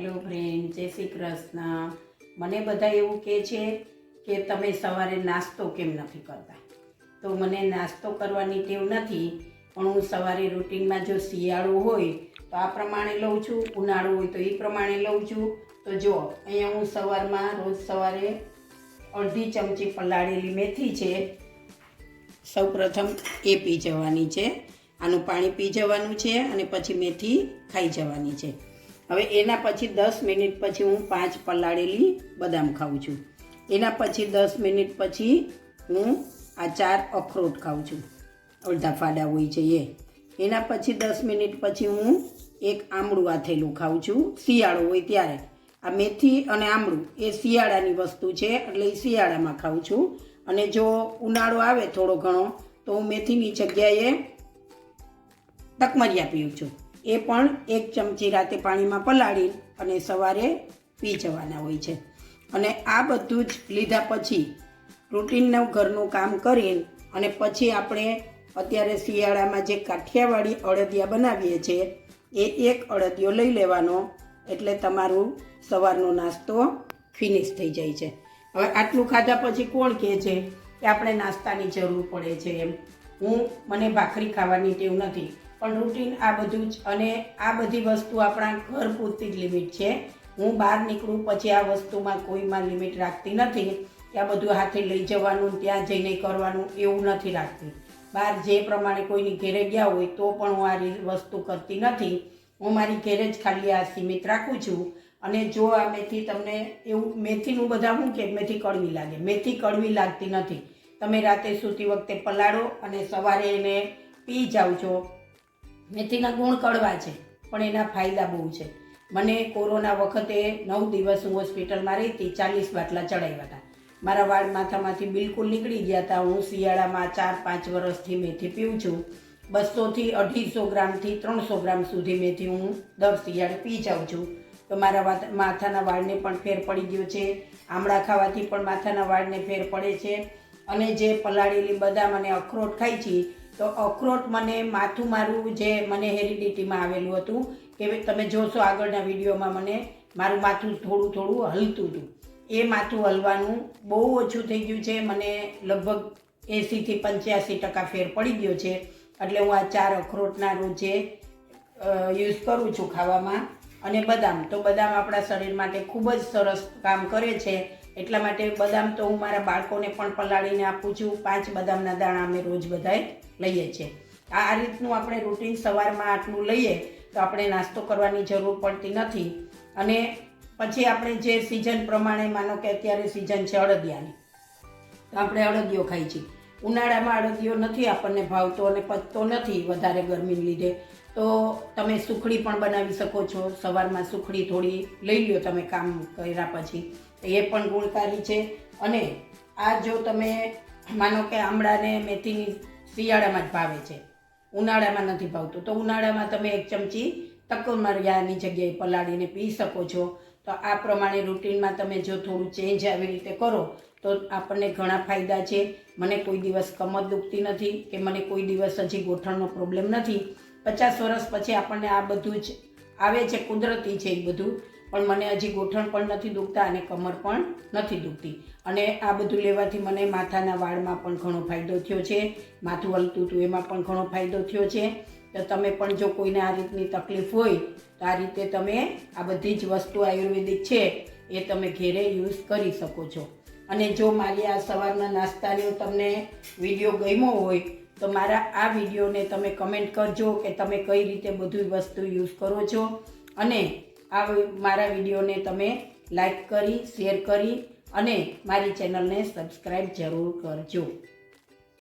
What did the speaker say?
Hello friend, જય શ્રી કૃષ્ણ. મને બધા એવું કહે છે કે તમે સવારે નાસ્તો કેમ નથી કરતા? તો મને નાસ્તો કરવાની ટેવ નથી, પણ હું સવારે રૂટિનમાં જો શિયાળો હોય, તો આ પ્રમાણે લઉં છું. ઉનાળો હોય તો એ પ્રમાણે લઉં છું. તો જો, અહીંયા હું સવારમાં રોજ સવારે અડધી ચમચી પલાળેલી મેથી છે, સૌપ્રથમ એ પી જવાની છે. આનું પાણી પી જવાનું છે અને પછી મેથી ખાઈ જવાની છે. હવે એના પછી દસ મિનિટ પછી હું પાંચ પલાળેલી બદામ ખાઉં છું. એના પછી દસ મિનિટ પછી હું આ ચાર અખરોટ ખાઉં છું. અડધા ફાડા હોય છે એ. એના પછી દસ મિનિટ પછી હું એક આમળું આથેલું ખાઉં છું. શિયાળો હોય ત્યારે. આ મેથી અને આમળું એ શિયાળાની વસ્તુ છે એટલે એ શિયાળામાં ખાઉં છું. અને જો ઉનાળો આવે થોડો ઘણો તો હું મેથીની જગ્યાએ તકમરિયા પીઉં છું. એ પણ એક ચમચી રાતે પાણીમાં પલાળી અને સવારે પી જવાના હોય છે. અને આ બધું જ લીધા પછી રૂટીનનું ઘરનું કામ કરી અને પછી આપણે અત્યારે શિયાળામાં જે કાઠિયાવાડી અડદિયા બનાવીએ છીએ, એ એક અડદિયો લઈ લેવાનો એટલે તમારું સવારનો નાસ્તો ફિનિશ થઈ જાય છે. હવે આટલું ખાધા પછી કોણ કહે છે કે આપણે નાસ્તાની જરૂર પડે છે એમ? હું, મને ભાખરી ખાવાની ટેવ નથી. પણ રૂટીન આ બધું જ. અને આ બધી વસ્તુ આપણા ઘર પૂરતી જ લિમિટ છે. હું બહાર નીકળું પછી આ વસ્તુમાં કોઈમાં લિમિટ રાખતી નથી કે આ બધું હાથે લઈ જવાનું, ત્યાં જઈને કરવાનું એવું નથી રાખતી. બહાર જે પ્રમાણે કોઈની ઘેરે ગયા હોય તો પણ હું આ વસ્તુ કરતી નથી. હું મારી ઘેરે જ ખાલી આ સીમિત રાખું છું. અને જો આ મેથી તમને એવું, મેથીનું બધા શું કે મેથી કડવી લાગે? મેથી કડવી લાગતી નથી. તમે રાતે સૂતી વખતે પલાળો અને સવારે એને પી જાઓ છો. મેથીના ગુણ કડવા છે, પણ એના ફાયદા બહુ છે. મને કોરોના વખતે નવ દિવસ હું હોસ્પિટલમાં રહી હતી ચાલીસ બાટલા ચડાવ્યા હતા. મારા વાળ માથામાંથી બિલકુલ નીકળી ગયા હતા. હું શિયાળામાં ચાર, પાંચ વર્ષથી મેથી પીઉં છું. બસોથી અઢીસો ગ્રામથી ત્રણસો ગ્રામ સુધી મેથી હું દર શિયાળે પી જાઉં છું. તો મારા માથાના વાળને પણ ફેર પડી ગયો છે. આમળા ખાવાથી પણ માથાના વાળને ફેર પડે છે. અને જે પલાળેલી બદામ અને અખરોટ ખાઈ છીએ તો અખરોટ મને માથું મારું જે મને હેરિડિટીમાં આવેલું હતું, કે તમે જોશો આગળના વિડીયોમાં મને મારું માથું થોડું થોડું હલતું હતું. એ માથું હલવાનું બહુ ઓછું થઈ ગયું છે, મને લગભગ એંસીથી પંચ્યાસી ટકા ફેર પડી ગયો છે, એટલે હું આ ચાર અખરોટના રોજે યુઝ કરું છું ખાવામાં. અને બદામ, તો બદામ આપણા શરીર માટે ખૂબ જ સરસ કામ કરે છે એટલા માટે બદામ તો હું મારા બાળકોને પણ પલાળીને આપું છું. પાંચ બદામના દાણા અમે રોજ બધાએ લઈએ છીએ. આ રીતનું આપણે રૂટીન સવારમાં આટલું લઈએ તો આપણે નાસ્તો કરવાની જરૂર પડતી નથી. અને પછી આપણે જે સિઝન પ્રમાણે માનો કે અત્યારે સિઝન છે અડદિયાની, તો આપણે અડદિયો ખાઈ છીએ. ઉનાળામાં અડદિયો નથી આપણને ભાવતો અને પચતો નથી વધારે ગરમીને લીધે. તો તમે સુખડી પણ બનાવી શકો છો. સવારમાં સુખડી થોડી લઈ લ્યો તમે કામ કર્યા પછી. એ પણ ગુણકારી છે. અને આ જો તમે માનો કે આમળાને મેથીની શિયાળામાં જ ભાવે છે. ઉનાળામાં નથી ભાવતું. તો ઉનાળામાં તમે એક ચમચી તકમરિયાની જગ્યાએ પલાળીને પી શકો છો. તો આ પ્રમાણે રૂટીનમાં તમે જો થોડું ચેન્જ આવી રીતે કરો, તો આપણને ઘણા ફાયદા છે. મને કોઈ દિવસ કમર દુખતી નથી કે મને કોઈ દિવસ હજી ગોઠણનો પ્રોબ્લેમ નથી. પચાસ વર્ષ પછી આપણને આ બધું જ આવે છે, કુદરતી છે એ બધું. પણ મને હજી ગોઠણ પણ નથી દુખતા અને કમર પણ નથી દુખતી. અને આ બધું લેવાથી મને માથાના વાળમાં પણ ઘણો ફાયદો થયો છે. માથું હલતું હતું, એમાં પણ ઘણો ફાયદો થયો છે. તો તમે પણ જો કોઈને આ રીતની તકલીફ હોય, તો આ રીતે તમે આ બધી જ વસ્તુ આયુર્વેદિક છે, એ તમે ઘેરે યુઝ કરી શકો છો. અને જો મારી આ સવારના નાસ્તાનો તમને વીડિયો ગમ્યો હોય, તો મારા આ વિડીયોને તમે કમેન્ટ કરજો કે તમે કઈ રીતે બધી વસ્તુ યુઝ કરો છો. અને આ મારા વિડીયોને તમે લાઈક કરી શેર કરી અને મારી ચેનલને સબસ્ક્રાઈબ જરૂર કરજો.